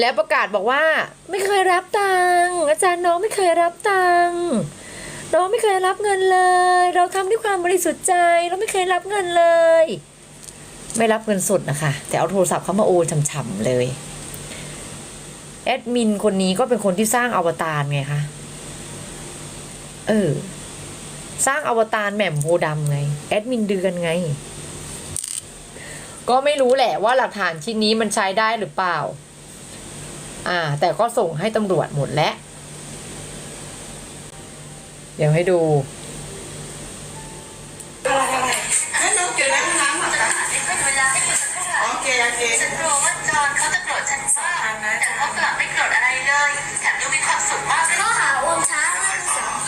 แล้วประกาศบอกว่า ไม่เคยรับตังค์อาจารย์น้องไม่เคยรับตังค์น้องไม่เคยรับเงินเลย เราทำด้วยความบริสุทธิ์ใจ เราไม่เคยรับเงินเลย ไม่รับเงินสดนะคะ แต่เอาโทรศัพท์เขามาโอนฉ่ำๆเลยแอดมินคนนี้ก็เป็นคนที่สร้างอวตารไงคะเออสร้างอวตารแหม่มโพธิ์ดำไง แอดมินเดือนไง ก็ไม่รู้แหละว่าหลักฐานชิ้นนี้มันใช้ได้หรือเปล่า อ่า แต่ก็ส่งให้ตำรวจหมดแล้ว เดี๋ยวให้ดูให้น้องเกี่ยวกับน้ำอะเวลาให้คนข้างหลังโอเคโอเคฉันกลัวว่าจอนเขาจะโกรธฉันมากแต่เขากลับไม่โกรธอะไรเลยแถมยังมีความสุขมากเลย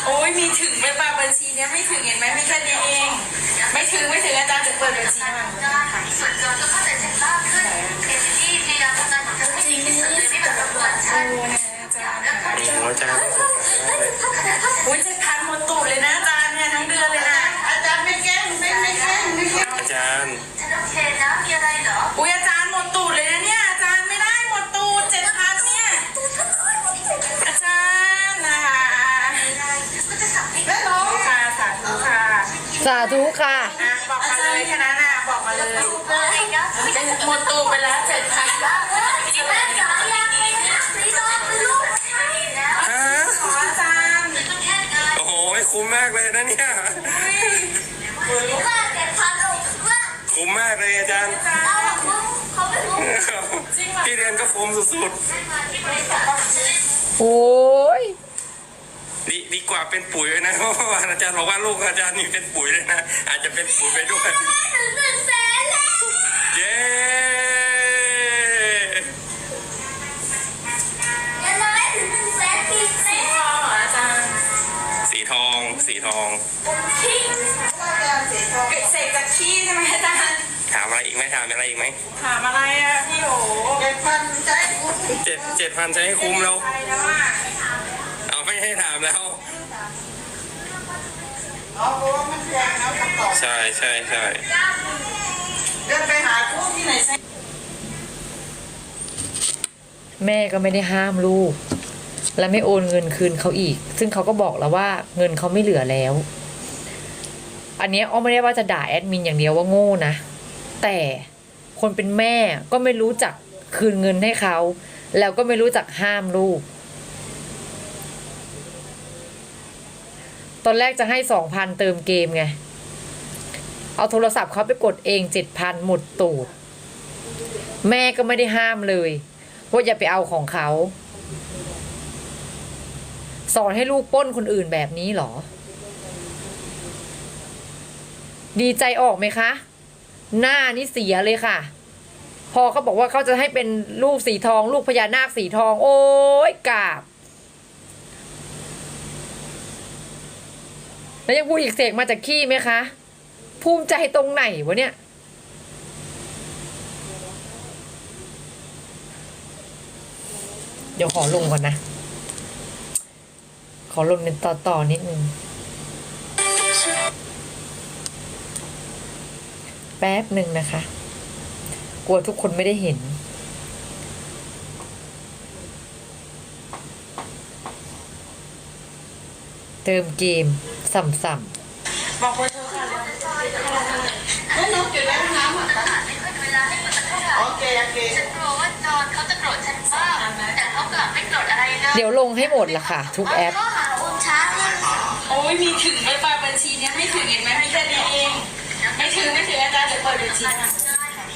โอ้ยมีถึงไหมปาบัญชีเนี้ยไม่ถึงเห็นไหมมีแค่นี้เอง ไม่ถึงไม่ถึงอาจารย์จะเปิดบัญชีมาส่วนจอนก็เข้าใจฉันมากขึ้นเอมิลี่พยายามทำงานของเธอให้ดีที่สุดเลยไม่แบบรบกวนฉันโอ้นะอาจารย์โอ้อาจารย์ไม่สงสัยมากเลยอุ้ยเจ็ดพันหมดตูดเลยนะอาจารย์เนี่ยทั้งเดือนเลยนะอาจารย์ไม่แกล้งไม่ไม่แกล้งไม่แกล้งอาจารย์ฉันโอเคนะมีอะไรเหร สาธุค่ะ อะบอกมาเลยแค่นั้นนะบอกมาเลยเลยนะไม่ได้หมดตูดไปแล้วเจ็ดพันแม่จ๋าอยากเห็นนะสีทองเป็นลูกแล้วฮะขออาจารย์ก็แค่เงินโอ้โหคุ้มมากเลยนะเนี่ยค่าเจ็ดพันเอาว่าคุ้มมากเลยอาจารย์เราอะคุ้มเขาไม่คุ้มพี่เรียนก็คุ้มสุดโอ้ยๆ ดีดีกว่าเป็นปุ๋ยเลยนะเพราะว่าอาจารย์บอกว่าลูกอาจารย์นี่เป็นปุ๋ยเลยนะอาจจะเป็นปุ๋ยไปด้วยถึงหนึ่งแสนแล้วเย้ยังน้อยถึงหนึ่งแสนกี่แสนพอเหรออาจารย์สีทองสีทองที่อาจารย์สีทองเก็บเศษจากขี้ใช่ไหมอาจารย์ถามอะไรอีกไหมถามอะไรอีกไหมถามอะไรอะพี่โอเจ็ดพันใจคุ้มเจ็ดเจ็ดพันใช้ให้คุ้มแล้วามแล้วเอาเพราะว่ามันแพงนะคำตอบใช่ใช่ใช่เดินไปหาคู่ที่ไหนใช่แม่ก็ไม่ได้ห้ามลูก และไม่โอนเงินคืนเขาอีก ซึ่งเขาก็บอกแล้วว่าเงินเขาไม่เหลือแล้ว อันเนี้ยอ้อไม่ได้ว่าจะด่าแอดมินอย่างเดียวว่าโง่นะ แต่คนเป็นแม่ก็ไม่รู้จักคืนเงินให้เขา แล้วก็ไม่รู้จักห้ามลูก อนแรกจะให้สองพันเติมเกมไง เอาโทรศัพท์เขาไปกดเองเจ็ดพันหมดตูด แม่ก็ไม่ได้ห้ามเลยว่าอย่าไปเอาของเขา สอนให้ลูกป้นคนอื่นแบบนี้หรอ ดีใจออกไหมคะ หน้านี่เสียเลยค่ะ พอเขาบอกว่าเขาจะให้เป็นลูกสีทอง ลูกพญานาคสีทอง โอ้ยกาบ แล้วยังพูดอีกเสกมาจากขี้ไหมคะ ภูมิใจตรงไหนวะเนี่ย เดี๋ยวขอลงก่อนนะ ขอลงในต่อต่อนิดนึง แป๊บหนึ่งนะคะ กลัวทุกคนไม่ได้เห็นเติมเกม สัมสัมบอกเบอร์โทรค่ะให้น้องเกี่ยวกับน้ำอะไม่ค่อยเวลาให้คนข้างหลังโอเคโอเคฉันกลัวว่าจอนเขาจะโกรธฉันมากแต่เขากลับไม่โกรธอะไรเลยเดี๋ยวลงให้หมดละค่ะ ทุกแอปข้อหาโอนช้าไม่สองโอ้ยมีถึงไหมปาบัญชีเนี้ยไม่ถึงเห็นไหมมีแค่นี้เองไม่ถึงไม่ถึงอาจารย์จะเปิดบัญชีมา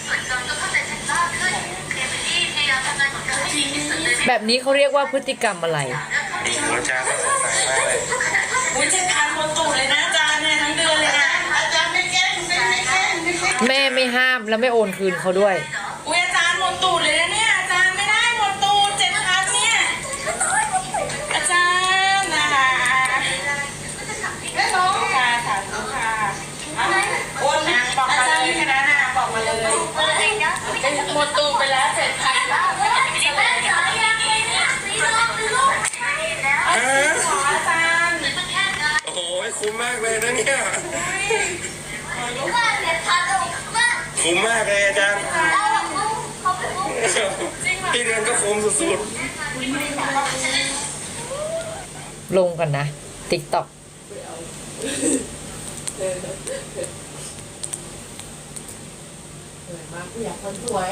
ส่วนจอนก็เข้าใจฉันมากขึ้นเอมิลี่พยายามทำงานของเธอให้ดีที่สุดเลยแบบนี้เขาเรียกว่าพฤติกรรมอะไรโอ้อาจารย์ไม่สงสัยมากเลย อุ้ยเจ็ดพันหมดตูดเลยนะอาจารย์เนี่ยทั้งเดือนเลยนะอาจารย์ไม่แกล้งไม่ไม่แกล้งไม่แกล้ง แม่ไม่ห้ามแล้วไม่โอนคืนเขาด้วย เี่ยคุ้มมากเลยอาจารย์ พี่เรือนก็คุ้มสุดลงกันนะติ๊กต็อกเหนื่อยมากอยากคนสวย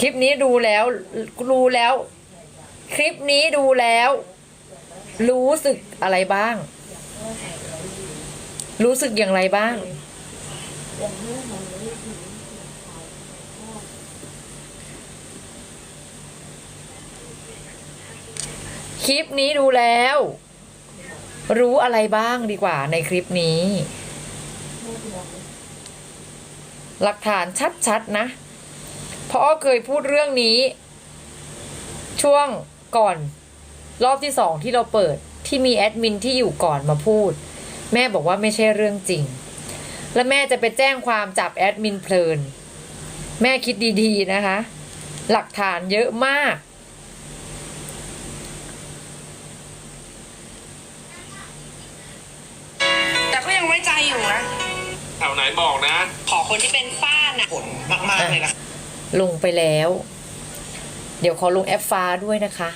คลิปนี้ดูแล้วรู้แล้ว คลิปนี้ดูแล้ว รู้สึกอะไรบ้าง รู้สึกอย่างไรบ้าง คลิปนี้ดูแล้ว รู้อะไรบ้างดีกว่าในคลิปนี้ หลักฐานชัดๆนะ พราะอ้อเคยพูดเรื่องนี้ ช่วงก่อน รอบที่สองที่เราเปิดที่มีแอดมินที่อยู่ก่อนมาพูด แม่บอกว่าไม่ใช่เรื่องจริง และแม่จะไปแจ้งความจับแอดมินเพลิน แม่คิดดีๆนะคะ หลักฐานเยอะมากแต่ก็ยังไว้ใจอยู่นะๆแถวไหนบอกนะ ขอคนที่เป็นฝ้าน่ะผลมาก ๆ เลยนะ ลงไปแล้ว เดี๋ยวขอลงแอปฟ้าด้วยนะคะ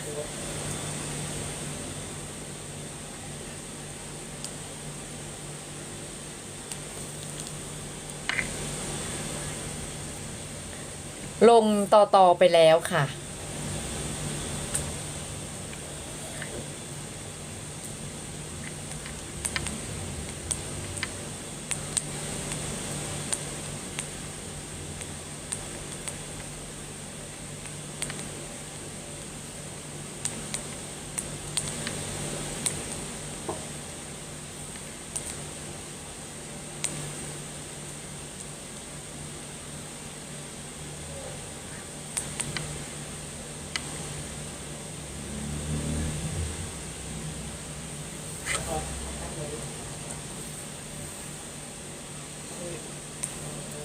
ลงต่อๆไปแล้วค่ะ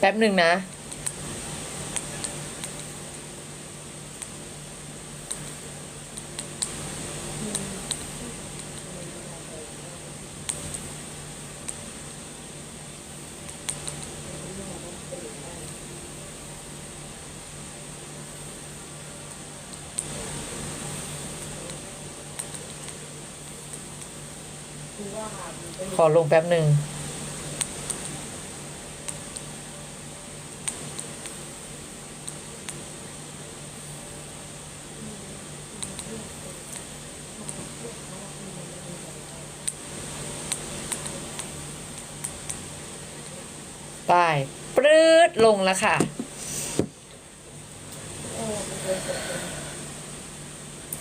ป๊บหนึ่งนะ ขอลงแป๊บหนึ่ง ไป ปรืดลงแล้วค่ะ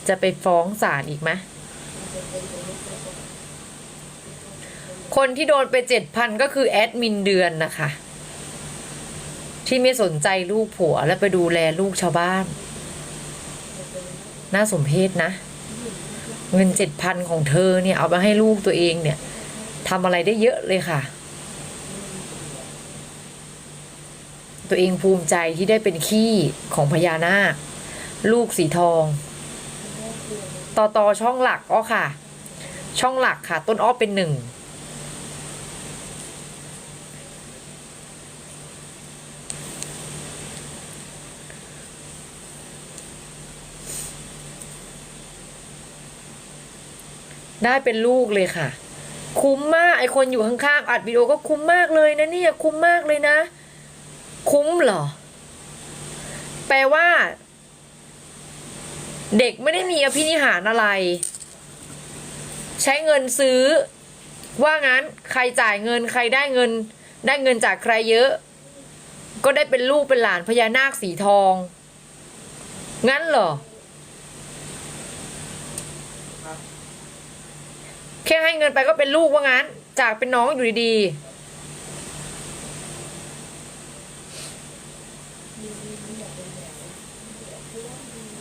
จะไปฟ้องศาลอีกไหมคนที่โดนไปเจ็ดพันก็คือแอดมินเดือนนะคะ ที่ไม่สนใจลูกผัวแล้วไปดูแลลูกชาวบ้าน น่าสมเพชนะ เงินเจ็ดพันของเธอเนี่ย เอามาให้ลูกตัวเองเนี่ยทำอะไรได้เยอะเลยค่ะ ตัวเองภูมิใจที่ได้เป็นขี้ของพญานาค ลูกสีทอง ต่อต่อช่องหลักอ้อค่ะ ช่องหลักค่ะ ต้นอ้อเป็นหนึ่งได้เป็นลูกเลยค่ะ คุ้มมากไอคนอยู่ข้างๆอัดวิดีโอก็คุ้มมากเลยนะเนี่ยคุ้มมากเลยนะ คุ้มเหรอ แปลว่า เด็กไม่ได้มีอภินิหารอะไร ใช้เงินซื้อ ว่างั้นใครจ่ายเงินใครได้เงิน ได้เงินจากใครเยอะ ก็ได้เป็นลูกเป็นหลานพญานาคสีทอง งั้นเหรอ แค่ให้เงินไปก็เป็นลูกว่างั้น จากเป็นน้องอยู่ดีๆ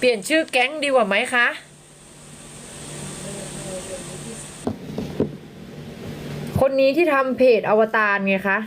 ปลี่ยนชื่อแก๊งดีกว่าไหมคะ คนนี้ที่ทำเพจอวตารไงคะ